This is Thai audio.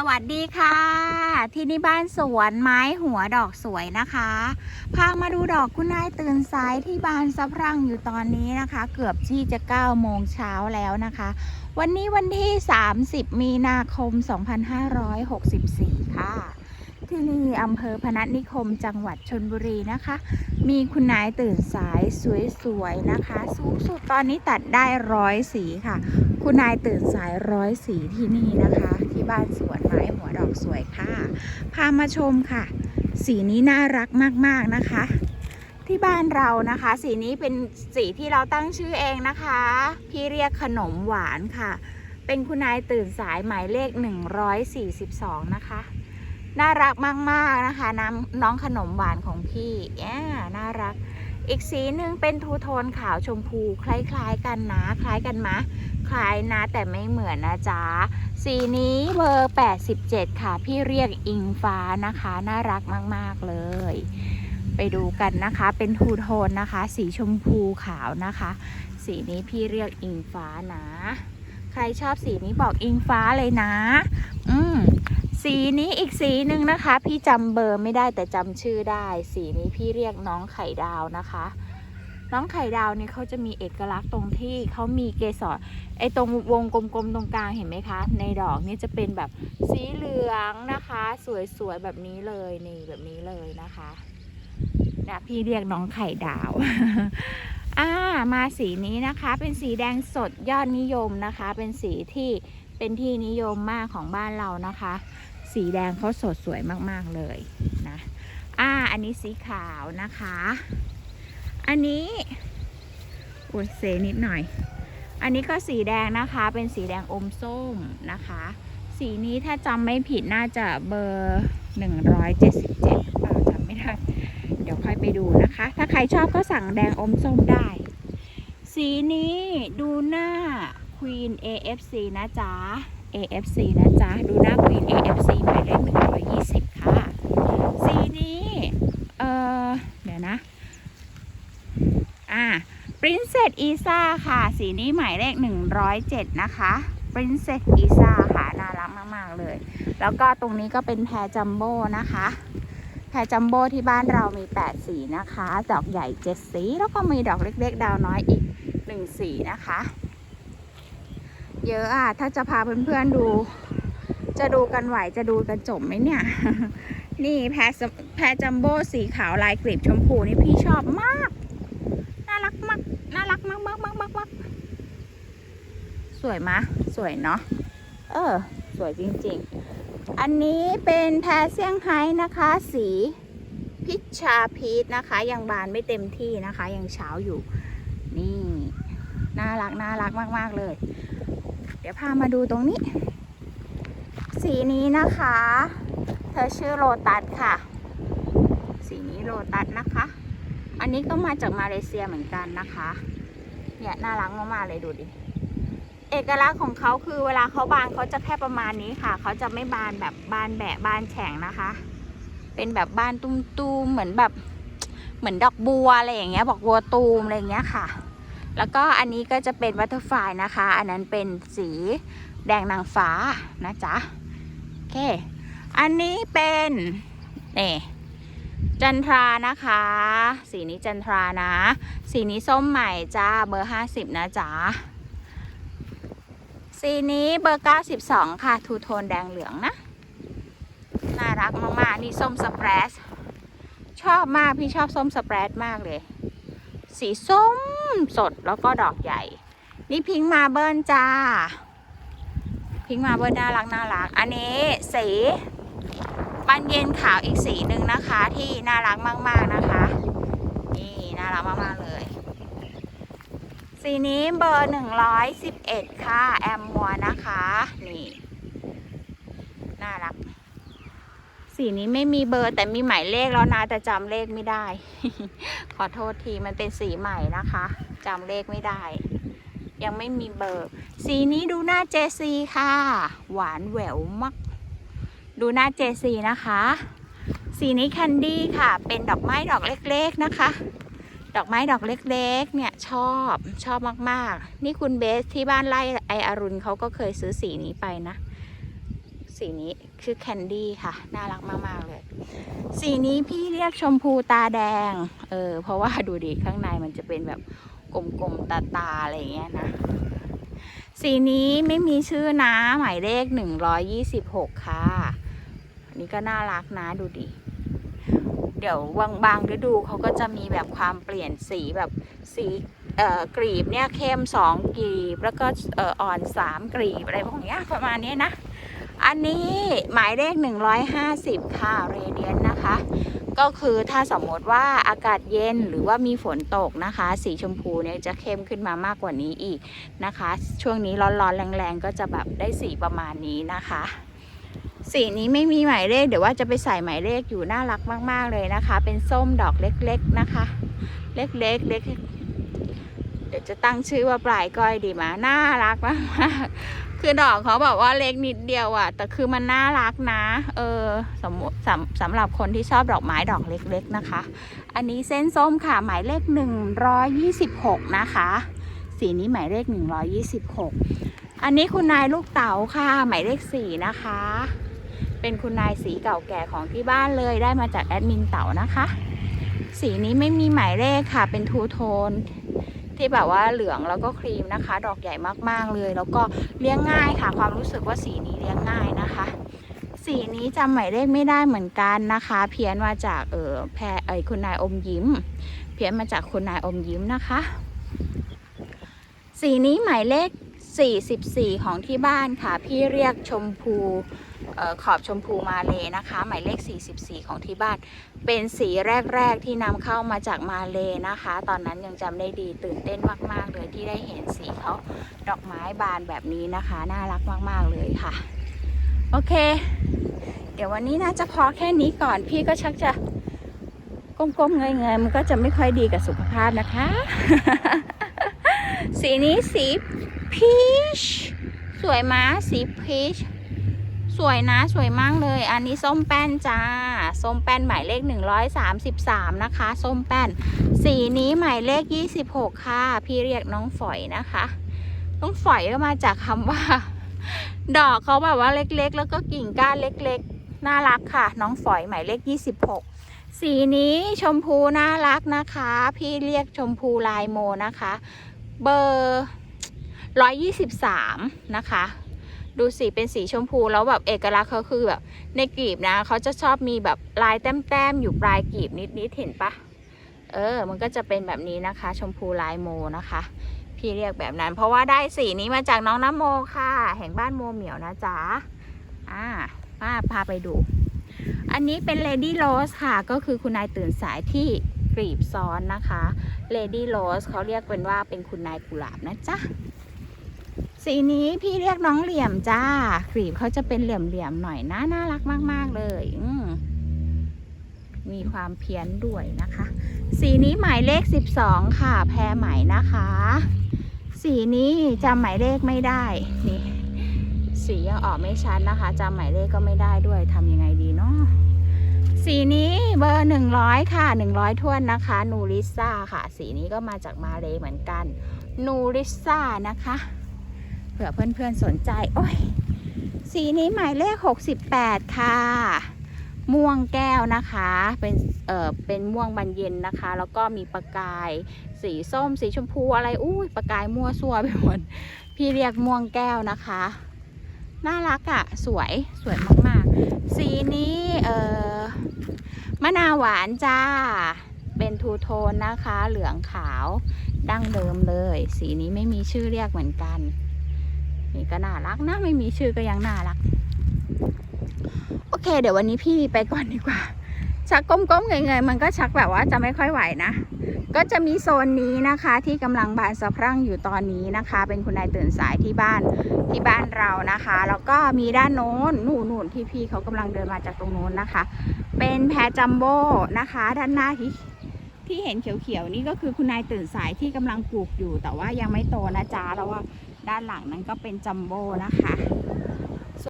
สวัสดีค่ะ ที่นี่บ้านสวนไม้หัวดอกสวยนะคะ พามาดูดอกคุณนายตื่นสายที่บานสะพรั่งอยู่ตอนนี้นะคะ เกือบที่จะ9โมงเช้าแล้วนะคะ วันนี้วันที่ 30 มีนาคม 2564 ค่ะ ที่นี่อำเภอพนัสนิคมจังหวัดชนบุรีนะคะ มีคุณนายตื่นสายสวยๆนะคะ สูงสุดตอนนี้ตัดได้ร้อยสีค่ะ คุณนายตื่นสายร้อยสีที่นี่นะคะ ที่บ้านสวนไม้หัวดอกสวยค่ะ พามาชมค่ะ สีนี้น่ารักมากๆนะคะ ที่บ้านเรานะคะ สีนี้เป็นสีที่เราตั้งชื่อเองนะคะ พี่เรียกขนมหวานค่ะ เป็นคุณนายตื่นสายหมายเลข 142 นะคะน่ารักมาก ๆ นะคะน้ำน้องขนมหวานของพี่แอ่น่ารัก อีกสีหนึ่งเป็นทูโทนขาวชมพู คล้าย ๆ กันนะ คล้ายกันมะ คล้ายนะแต่ไม่เหมือนนะจ๊ะ สีนี้เบอร์ 87 ค่ะ พี่เรียกอิงฟ้านะคะ น่ารักมาก ๆ เลย ไปดูกันนะคะ เป็นทูโทนนะคะ สีชมพูขาวนะคะ สีนี้พี่เรียกอิงฟ้านะ ใครชอบสีนี้บอกอิงฟ้าเลยนะ อืมสีนี้อีกสีหนึ่งนะคะ พี่จำเบอร์ไม่ได้แต่จำชื่อได้ สีนี้พี่เรียกน้องไข่ดาวนะคะ น้องไข่ดาวเนี่ยเขาจะมีเอกลักษณ์ตรงที่เขามีเกสรไอ้ตรงวงกลมๆตรงกลางเห็นไหมคะ ในดอกนี่จะเป็นแบบสีเหลืองนะคะ สวยๆแบบนี้เลยนี่แบบนี้เลยนะคะนะพี่เรียกน้องไข่ดาวอ่ามาสีนี้นะคะ เป็นสีแดงสดยอดนิยมนะคะ เป็นสีที่เป็นที่นิยมมากของบ้านเรานะคะ สีแดงเขาสดสวยมากๆเลยนะอ่าอันนี้สีขาวนะคะ อันนี้โอ้ยเซนิดหน่อย อันนี้ก็สีแดงนะคะ เป็นสีแดงอมส้มนะคะ สีนี้ถ้าจำไม่ผิดน่าจะเบอร์177เปล่าจำไม่ได้เดี๋ยวค่อยไปดูนะคะ ถ้าใครชอบก็สั่งแดงอมส้มได้ สีนี้ดูหน้า Queen AFC นะจ๊ะ AFC นะจ๊ะ ดูหน้า Queen AFC หมายเลข120 ค่ะ สีนี้ เออเดี๋ยวนะ อ่า Princess Isa ค่ะ สีนี้หมายเลข 107 นะคะ Princess Isa ค่ะ น่ารักมาก ๆ เลย แล้วก็ตรงนี้ก็เป็นแพรจัมโบ้นะคะ แพรจัมโบ้ที่บ้านเรามี 8 สีนะคะ ดอกใหญ่ 7 สี แล้วก็มีดอกเล็ก ๆ ดาวน้อยอีก 1 สีนะคะ เยอะอะ ถ้าจะพาเพื่อน ๆ ดู จะดูกันไหว จะดูกันจบไหมเนี่ยนี่แพรแพรจัมโบ้สีขาวลายกลีบชมพูนี่พี่ชอบมาก น่ารักมากมากมากมากมากสวยมะ สวยเนาะ เออ สวยจริงๆ อันนี้เป็นแพเซี่ยงไฮ้นะคะ สีพิชชาพีชนะคะ ยังบานไม่เต็มที่นะคะ ยังเช้าอยู่ นี่ น่ารัก น่ารักมากๆเลย เดี๋ยวพามาดูตรงนี้ สีนี้นะคะ เธอชื่อโลตัสค่ะ สีนี้โลตัสนะคะ อันนี้ก็มาจากมาเลเซียเหมือนกันนะคะ เนี่ยน่ารักมากๆเลยดูดิ เอกลักษณ์ของเขาคือเวลาเขาบานเขาจะแค่ประมาณนี้ค่ะ เขาจะไม่บานแบบบานแบะบานแฉ่งนะคะ เป็นแบบบานตุ้มๆเหมือนแบบเหมือนดอกบัวอะไรอย่างเงี้ยบอกบัวตูมอะไรอย่างเงี้ยค่ะ แล้วก็อันนี้ก็จะเป็นวัตเตอร์ไฟนะคะ อันนั้นเป็นสีแดงนางฟ้านะจ๊ะ โอเค อันนี้เป็นนี่ จันทรานะคะ สีนี้จันทรานะ สีนี้ส้มใหม่จ้าเบอร์ห้าสิบนะจ๊ะสีนี้เบอร์เก้าสิบสองค่ะทูโทนแดงเหลืองนะ น่ารักมากๆนี่ส้มสเปรสชอบมากพี่ชอบส้มสเปรดมากเลย สีส้มสดแล้วก็ดอกใหญ่ นี่พิงค์มาเบิลจ้า พิงค์มาเบิลน่ารักน่ารัก อันนี้สี ปันเย็นขาวอีกสีหนึ่งนะคะ ที่น่ารักมาก ๆนะคะ นี่น่ารักมาก ๆ เลย สีนี้เบอร์หนึ่งร้อยสิบเอ็ดค่ะ แอมมัวนะคะ นี่ น่ารัก สีนี้ไม่มีเบอร์แต่มีหมายเลขแล้วนะ แต่จำเลขไม่ได้ ขอโทษทีมันเป็นสีใหม่นะคะจำเลขไม่ได้ยังไม่มีเบอร์ สีนี้ดูหน้าเจซีค่ะ หวานแหววมาก ดูหน้าเจซีนะคะ สีนี้แคนดี้ค่ะ เป็นดอกไม้ดอกเล็กๆนะคะ ดอกไม้ดอกเล็กๆ เนี่ยชอบชอบมากๆ นี่คุณเบสที่บ้านไร่ไออารุณเขาก็เคยซื้อสีนี้ไปนะ สีนี้ชื่อแคนดี้ค่ะ น่ารักมากๆเลย สีนี้พี่เรียกชมพูตาแดง เออ เพราะว่าดูดิข้างในมันจะเป็นแบบกลมๆตาตาๆ อะไรอย่างเงี้ยนะสีนี้ไม่มีชื่อนะ หมายเลขหนึ่งร้อยยี่สิบหกค่ะ นี้ก็น่ารักนะดูดิ เดี๋ยวบางบางฤดูเขาก็จะมีแบบความเปลี่ยนสีแบบสีกรีบเนี่ยเข้มสองกรีบ แล้วก็อ่อนสามกรีบอะไรพวกนี้ประมาณนี้นะ อันนี้หมายเลข 150 ค่ะเรเดียนนะคะ ก็คือถ้าสมมติว่าอากาศเย็นหรือว่ามีฝนตกนะคะ สีชมพูเนี่ยจะเข้มขึ้นมามากกว่านี้อีกนะคะ ช่วงนี้ร้อนๆแรงๆก็จะแบบได้สีประมาณนี้นะคะ สีนี้ไม่มีหมายเลขเดี๋ยวว่าจะไปใส่หมายเลขอยู่น่ารักมาก ๆ เลยนะคะ เป็นส้มดอกเล็กๆนะคะ เล็กๆเล็กเดี๋ยวจะตั้งชื่อว่าปลายก้อยดีมาน่ารักมากๆคือดอกเขาแบบว่าเล็กนิดเดียวอะ่ะ แต่คือมันน่ารักนะ เออสมสำสำหรับคนที่ชอบดอกไม้ดอกเล็กๆนะคะ อันนี้เส้นส้มค่ะหมายเลข 126 นะคะ สีนี้หมายเลข 126 อันนี้คุณนายลูกเต๋าค่ะ หมายเลข 4 นะคะ เป็นคุณนายสีเก่าแก่ของที่บ้านเลยได้มาจากแอดมินเต๋านะคะ สีนี้ไม่มีหมายเลขค่ะ เป็นทูโทนที่แบบว่าเหลืองแล้วก็ครีมนะคะ ดอกใหญ่มากๆเลย แล้วก็เลี้ยงง่ายค่ะ ความรู้สึกว่าสีนี้เลี้ยงง่ายนะคะ สีนี้จำหมายเลขไม่ได้เหมือนกันนะคะ เพี้ยนมาจากเออแพรเอยคุณนายอมยิ้ม เพี้ยนมาจากคุณนายอมยิ้มนะคะ สีนี้หมายเลข 44 ของที่บ้านค่ะ พี่เรียกชมพูออขอบชมพูมาเลยนะคะ หมายเลข 44 ของที่บ้าน เป็นสีแรก ๆ ที่นำเข้ามาจากมาเลยนะคะ ตอนนั้นยังจำได้ดีตื่นเต้นมาก ๆ เลยที่ได้เห็นสีเขาดอกไม้บานแบบนี้นะคะ น่ารักมาก ๆ เลยค่ะ โอเค เดี๋ยววันนี้น่าจะพอแค่นี้ก่อนพี่ก็ชักจะก้มๆเงยๆมันก็จะไม่ค่อยดีกับสุขภาพนะคะ สีนี้สีพีชสวยมาสีพีชสวยนะสวยมากเลย อันนี้ส้มแป้นจ้า ส้มแป้นหมายเลข 133 นะคะ ส้มแป้น สีนี้หมายเลข 26 ค่ะ พี่เรียกน้องฝอยนะคะ น้องฝอยก็มาจากคำว่า ดอกเขาแบบว่าเล็กๆ แล้วก็กิ่งก้านเล็กๆ น่ารักค่ะ น้องฝอยหมายเลข 26 สีนี้ชมพูน่ารักนะคะ พี่เรียกชมพูลายโมนะคะ เบอร์123นะคะ ดูสีเป็นสีชมพูแล้วแบบเอกลักษณ์เขาคือแบบในกลีบนะเขาจะชอบมีแบบลายแต้มๆอยู่ปลายกลีบนิดๆเห็นปะเออ มันก็จะเป็นแบบนี้นะคะ ชมพูลายโมนะคะ พี่เรียกแบบนั้น เพราะว่าได้สีนี้มาจากน้องน้ำโมค่ะ แห่งบ้านโมเหมียวนะจ๊ะอ่าป้าพาไปดู อันนี้เป็น Lady Rose ค่ะ ก็คือคุณนายตื่นสายที่ กลีบซ้อนนะคะ Lady Rose เขาเรียกเป็นว่าเป็นคุณนายกุหลาบนะจ๊ะสีนี้พี่เรียกน้องเหลี่ยมจ้ากลีบเขาจะเป็นเหลี่ยมๆหน่อยนะน่ารักมาก ๆ เลยอืมมีความเพี้ยนด้วยนะคะ สีนี้หมายเลข 12 ค่ะ แพรไหมนะคะ สีนี้จำหมายเลขไม่ได้นี่สียังออกไม่ชัดนะคะจำหมายเลขก็ไม่ได้ด้วยทำยังไงดีเนาะสีนี้ เบอร์100ค่ะ100ท้อยทวนนะคะ นูริซ่าค่ะ สีนี้ก็มาจากมาเลยเหมือนกัน นูริซ่านะคะ เผื่อเพื่อนๆสนใจ โอ้ย สีนี้หมายเลข68ค่ะ ม่วงแก้วนะคะ เป็น เอ่อ เป็นม่วงบานเย็นนะคะ แล้วก็มีประกาย สีส้ม สีชมพูอะไร อุ้ยประกายมั่วซั่วไปหมด พี่เรียกม่วงแก้วนะคะ น่ารักอะ่ะ สวย สวยมากๆ สีนี้ เอ่อ มะนาวหวานจ้า เป็นทูโทนนะคะ เหลืองขาวดั้งเดิมเลย สีนี้ไม่มีชื่อเรียกเหมือนกันนี่ก็น่ารักนะไม่มีชื่อก็ยังน่ารัก โอเค เดี๋ยววันนี้พี่ไปก่อนดีกว่า ชักก้มๆเงยๆมันก็ชักแบบว่าจะไม่ค่อยไหวนะ ก็จะมีโซนนี้นะคะที่กำลังบานสะพรั่งอยู่ตอนนี้นะคะ เป็นคุณนายตื่นสายที่บ้านที่บ้านเรานะคะแล้วก็มีด้านโน้นนู่นนู่นที่พี่เขากำลังเดินมาจากตรงโน้นนะคะ เป็นแพจัมโบ้นะคะ ด้านหน้าที่ที่เห็นเขียวๆนี่ก็คือคุณนายตื่นสายที่กำลังปลูกอยู่ แต่ว่ายังไม่โตนะจ๊ะแล้วว่าด้านหลังนั้นก็เป็นจัมโบ้นะคะ